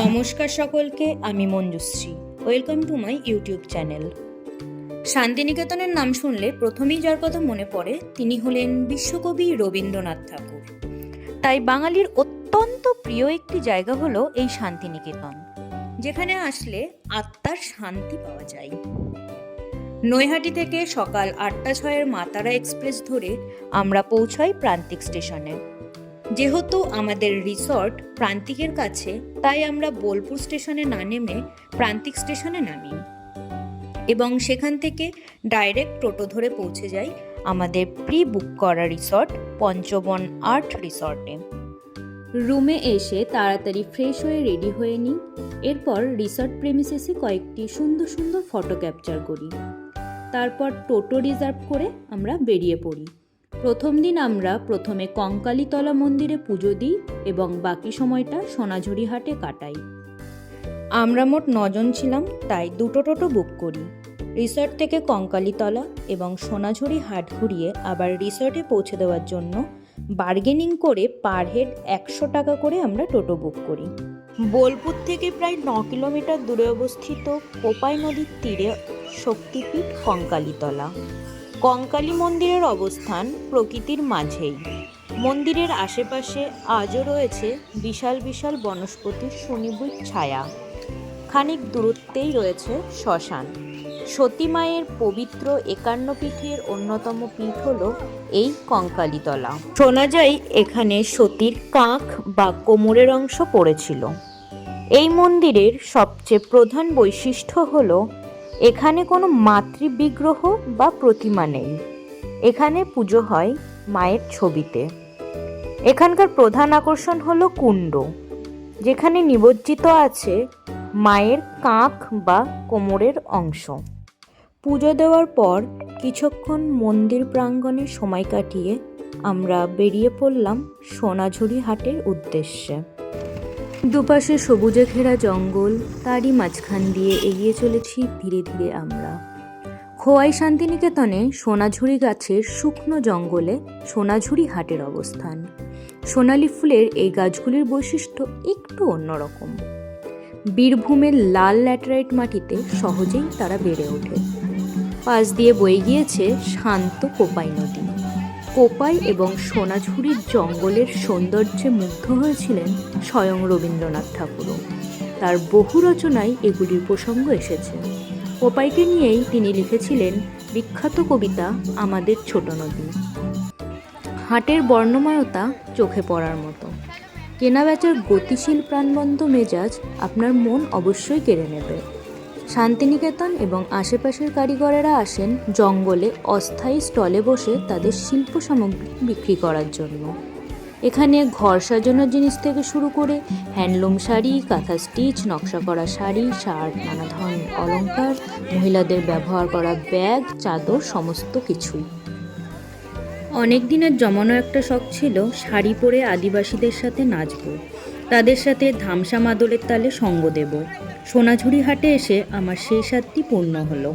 নমস্কার সকলকে, আমি Manjushree. Welcome to my YouTube channel শান্তিনিকেতনের নাম শুনলে প্রথমেই যার কথা মনে পড়ে, তিনি হলেন বিশ্বকবি রবীন্দ্রনাথ ঠাকুর। তাই বাঙালির অত্যন্ত প্রিয় একটি জায়গা হলো এই শান্তিনিকেতন, যেখানে আসলে আত্মার শান্তি পাওয়া যায়। নৈহাটি থেকে সকাল আটটা ছয়ের মাতারা এক্সপ্রেস ধরে আমরা পৌঁছাই প্রান্তিক স্টেশনে। যেহেতু আমাদের রিসর্ট প্রান্তিকের কাছে, তাই আমরা বোলপুর স্টেশনে না নেমে প্রান্তিক স্টেশনে নামি। এবং সেখান থেকে ডাইরেক্ট টোটো ধরে পৌঁছে যাই আমাদের প্রি বুক করা রিসর্ট পঞ্চবন আর্ট রিসর্টে। রুমে এসে তাড়াতাড়ি ফ্রেশ হয়ে রেডি হয়ে নিই। এরপর রিসর্ট প্রেমিসেসে কয়েকটি সুন্দর সুন্দর ফটো ক্যাপচার করি। তারপর টোটো রিজার্ভ করে আমরা বেরিয়ে পড়ি। প্রথম দিন আমরা প্রথমে কঙ্কালীতলা মন্দিরে পুজো দিই এবং বাকি সময়টা সোনাঝুরি হাটে কাটাই। আমরা মোট নজন ছিলাম, তাই দুটো টোটো বুক করি। রিসর্ট থেকে কঙ্কালীতলা এবং সোনাঝুরি হাট ঘুরিয়ে আবার রিসর্টে পৌঁছে দেওয়ার জন্য বার্গেনিং করে পার হেড একশো টাকা করে আমরা টোটো বুক করি। বোলপুর থেকে প্রায় ন কিলোমিটার দূরে অবস্থিত কোপাই নদীর তীরে শক্তিপীঠ কঙ্কালীতলা। কঙ্কালী মন্দিরের অবস্থান প্রকৃতির মাঝেই। মন্দিরের আশেপাশে আজও রয়েছে বিশাল বিশাল বনস্পতির সুনিবিড় ছায়া। খানিক দূরত্বেই রয়েছে শ্মশান। সতী মায়ের পবিত্র একান্ন পীঠের অন্যতম পীঠ হল এই কঙ্কালীতলা। শোনা যায়, এখানে সতীর কাঁখ বা কোমরের অংশ পড়েছিল। এই মন্দিরের সবচেয়ে প্রধান বৈশিষ্ট্য হলো এখানে কোনো মাতৃবিগ্রহ বা প্রতিমা নেই। এখানে পুজো হয় মায়ের ছবিতে। এখানকার প্রধান আকর্ষণ হলো কুণ্ড। যেখানে নিমজ্জিত আছে মায়ের কাঁখ বা কোমরের অংশ। পুজো দেওয়ার পর কিছুক্ষণ মন্দির প্রাঙ্গণে সময় কাটিয়ে আমরা বেরিয়ে পড়লাম সোনাঝুরি হাটের উদ্দেশ্যে। দুপাশে সবুজে ঘেরা জঙ্গল, তারই মাঝখান দিয়ে এগিয়ে চলেছি ধীরে ধীরে আমরা। খোয়াই শান্তিনিকেতনে সোনাঝুরি গাছের শুকনো জঙ্গলে সোনাঝুরি হাটের অবস্থান। সোনালি ফুলের এই গাছগুলির বৈশিষ্ট্য একটু অন্যরকম। বীরভূমের লাল ল্যাটেরাইট মাটিতে সহজেই তারা বেড়ে ওঠে। পাশ দিয়ে বয়ে গিয়েছে শান্ত কোপাই নদী। কোপাই এবং সোনাঝুরির জঙ্গলের সৌন্দর্যে মুগ্ধ হয়েছিলেন স্বয়ং রবীন্দ্রনাথ ঠাকুরও। তার বহু রচনায় এগুলির প্রসঙ্গ এসেছে। কোপাইকে নিয়েই তিনি লিখেছিলেন বিখ্যাত কবিতা আমাদের ছোট নদী। হাটের বর্ণময়তা চোখে পড়ার মতো। কেনাবেচার গতিশীল প্রাণবন্ত মেজাজ আপনার মন অবশ্যই কেড়ে নেবে। শান্তিনিকেতন এবং আশেপাশের কারিগরেরা আসেন জঙ্গলে অস্থায়ী স্টলে বসে তাদের শিল্প সামগ্রী বিক্রি করার জন্য। এখানে ঘর সাজানোর জিনিস থেকে শুরু করে হ্যান্ডলুম শাড়ি, কাঁথা স্টিচ, নকশা করা শাড়ি, শার্ট, নানা ধরনের অলংকার, মহিলাদের ব্যবহার করা ব্যাগ, চাদর, সমস্ত কিছুই। অনেক দিনের জমানো একটা শখ ছিল শাড়ি পরে আদিবাসীদের সাথে নাচব, তাদের সাথে ধামসা মাদলের তালে সঙ্গ দেব। সোনাঝুরি হাটে এসে আমার শেষ স্বাদটি পূর্ণ হলো।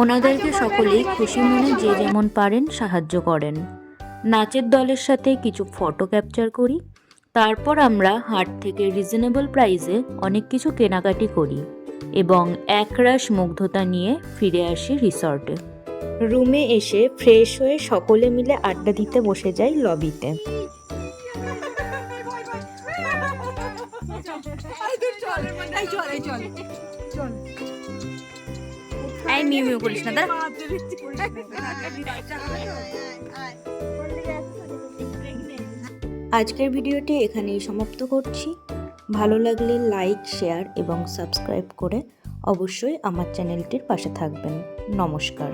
ওনাদেরকে সকলেই খুশি মনে যে যেমন পারেন সাহায্য করেন। নাচের দলের সাথে কিছু ফটো ক্যাপচার করি, তারপর আমরা হাট থেকে রিজনেবল প্রাইসে অনেক কিছু কেনাকাটি করি এবং একরাশ মুগ্ধতা নিয়ে ফিরে আসি রিসর্টে রুমে এসে ফ্রেশ হয়ে সকলে মিলে আড্ডা দিতে বসে যাই লবিতে চল চল চল। মিউ না দাঁড়া আজকের ভিডিওটি এখানেই সমাপ্ত করছি। ভালো লাগলে লাইক, শেয়ার এবং সাবস্ক্রাইব করে অবশ্যই আমার চ্যানেলটির পাশে থাকবেন। নমস্কার।